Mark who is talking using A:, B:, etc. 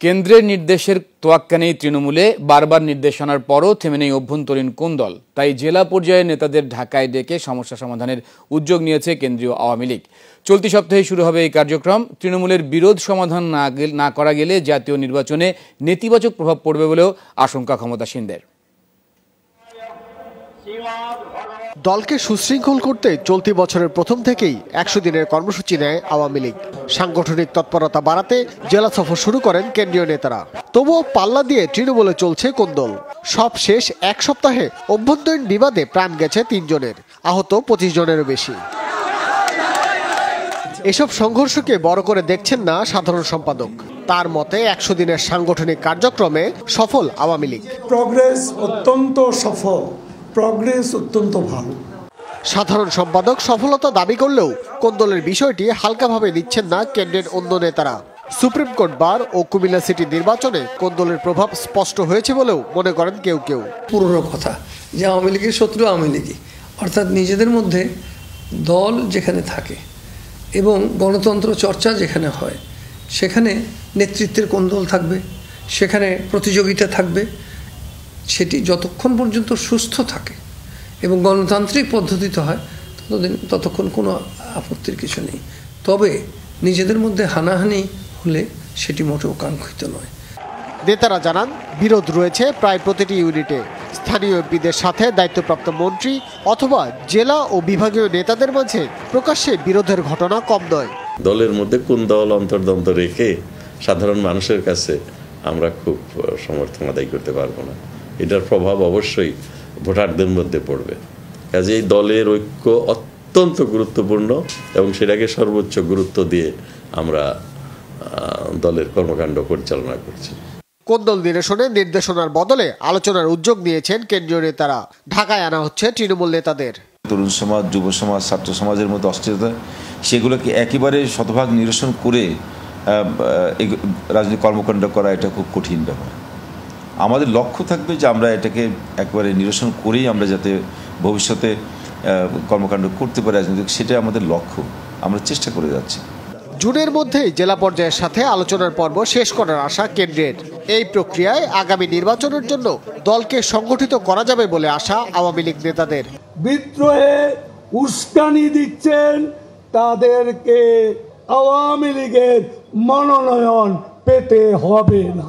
A: কেন্দ্রের নির্দেশের তোয়াক্কা নেই তৃণমূলে, বারবার নির্দেশনার পরও থেমে নেই অভ্যন্তরীণ কোন দল। তাই জেলা পর্যায়ে নেতাদের ঢাকায় ডেকে সমস্যা সমাধানের উদ্যোগ নিয়েছে কেন্দ্রীয় আওয়ামী লীগ। চলতি সপ্তাহে শুরু হবে এই কার্যক্রম। তৃণমূলের বিরোধ সমাধান না করা গেলে জাতীয় নির্বাচনে নেতিবাচক প্রভাব পড়বে বলেও আশঙ্কা ক্ষমতাসীনদের।
B: দলকে সুশৃঙ্খল করতে চলতি বছরের প্রথম থেকেই একশো দিনের কর্মসূচি নেয় আওয়ামী লীগ। সাংগঠনিক তৎপরতা বাড়াতে জেলা সফর শুরু করেন কেন্দ্রীয় নেতারা। তবুও পাল্লা দিয়ে তৃণমূলে চলছে কোন্দল সব শেষ এক সপ্তাহে অভ্যন্তরীণ বিবাদে প্রাণ গেছে তিনজনের। আহত পঁচিশ জনেরও বেশি। এসব সংঘর্ষকে বড় করে দেখছেন না সাধারণ সম্পাদক। তার মতে একশো দিনের সাংগঠনিক কার্যক্রমে সফল আওয়ামী লীগ।
C: প্রগ্রেস অত্যন্ত সফল। প্রগ্রেস অত্যন্ত ভালো।
B: সাধারণ সম্পাদক সফলতা দাবি করলেও কোন্দলের বিষয়টি হালকাভাবে নিচ্ছেন না কেন্দ্রের অন্য নেতারা। সুপ্রিম কোর্ট বার ও কুমিল্লা সিটি নির্বাচনে কোন্দলের প্রভাব স্পষ্ট হয়েছে বলেও মনে করেন কেউ কেউ।
D: পুরনো কথা যে আওয়ামী লীগের শত্রু আওয়ামী লীগই। অর্থাৎ নিজেদের মধ্যে দল যেখানে থাকে এবং গণতন্ত্র চর্চা যেখানে হয় সেখানে নেতৃত্বের কোন্দল থাকবে সেখানে প্রতিযোগিতা থাকবে সেটি যতক্ষণ পর্যন্ত সুস্থ থাকে এবং গণতান্ত্রিক পদ্ধতিতে হয় ততদিন ততক্ষণ কোনো আপত্তির কিছু নেই। তবে নিজেদের মধ্যে হানাহানি হলে সেটি মোটেও কাঙ্ক্ষিত নয়।
B: নেতারা জানান বিরোধ রয়েছে প্রায় প্রতিটি ইউনিটে। স্থানীয় এমপিদের সাথে দায়িত্বপ্রাপ্ত মন্ত্রী অথবা জেলা ও বিভাগীয় নেতাদের মাঝে প্রকাশ্যে বিরোধের ঘটনা কম নয়।
E: দলের মধ্যে কোন দল অন্তর্দ্বন্দ্ব রেখে সাধারণ মানুষের কাছে আমরা খুব সমর্থন আদায় করতে পারব না। এটার প্রভাব অবশ্যই ভোটারদের মধ্যে পড়বে। কাজে এই দলের ঐক্য অত্যন্ত গুরুত্বপূর্ণ এবং সেটাকে সর্বোচ্চ গুরুত্ব দিয়ে আমরা দলের কর্মকাণ্ড পরিচালনা করছি।
B: কোন্দল নিরসনে নির্দেশনার বদলে আলোচনার উদ্যোগ নিয়েছেন কেন্দ্রীয় নেতারা? ঢাকায় আনা হচ্ছে তৃণমূল নেতাদের।
F: তরুণ সমাজ যুব সমাজ ছাত্র সমাজের মধ্যে অস্থিরতা সেগুলোকে একেবারে শতভাগ নিরসন করে রাজনৈতিক কর্মকাণ্ড করা এটা খুব কঠিন ব্যাপার। আমাদের লক্ষ্য থাকবে যে আমরা এটাকে একবারে নিরসন করেই আমরা যাতে ভবিষ্যতে কর্মকাণ্ড করতে পারি রাজনৈতিক সেটাই আমাদের লক্ষ্য। আমরা চেষ্টা করে যাচ্ছি।
B: জুনের মধ্যেই জেলা পর্যায়ের সাথে আলোচনার পর্ব শেষ করার আশা কেন্দ্রের। এই প্রক্রিয়ায় আগামী নির্বাচনের জন্য দলকে সংগঠিত করা যাবে বলে আশা আওয়ামী লীগ নেতাদের।
C: বিদ্রোহে উস্কানি দিচ্ছেন তাদেরকে আওয়ামী লীগের মনোনয়ন পেতে হবে না।